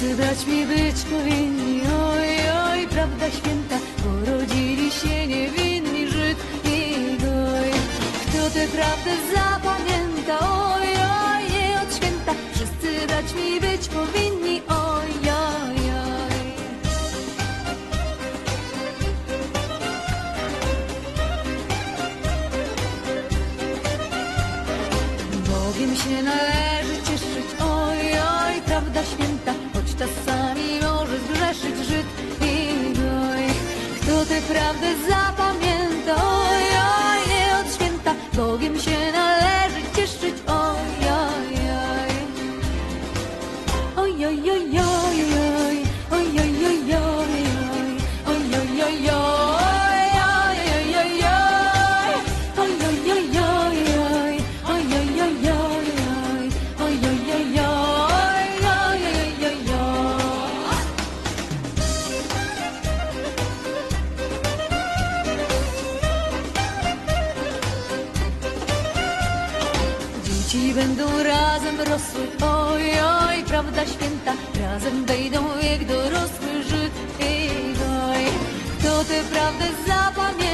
wszyscy brać mi być powinni. Oj, oj, prawda święta, urodzili się niewinni Żyd i Goj. Kto tę prawdę zapamięta? Oj, oj, jej od święta, wszyscy brać mi być powinni. Oj, oj, oj. Bogiem się należy cieszyć, oj, oj, prawda święta czasami może zgrzeszyć Żyd i gnój. Kto tę prawdę zapamięta? będą razem rosły. Oj, oj, prawda święta, razem wejdą wiek dorosły Żyd i goj. Kto tę prawdę zapamięta?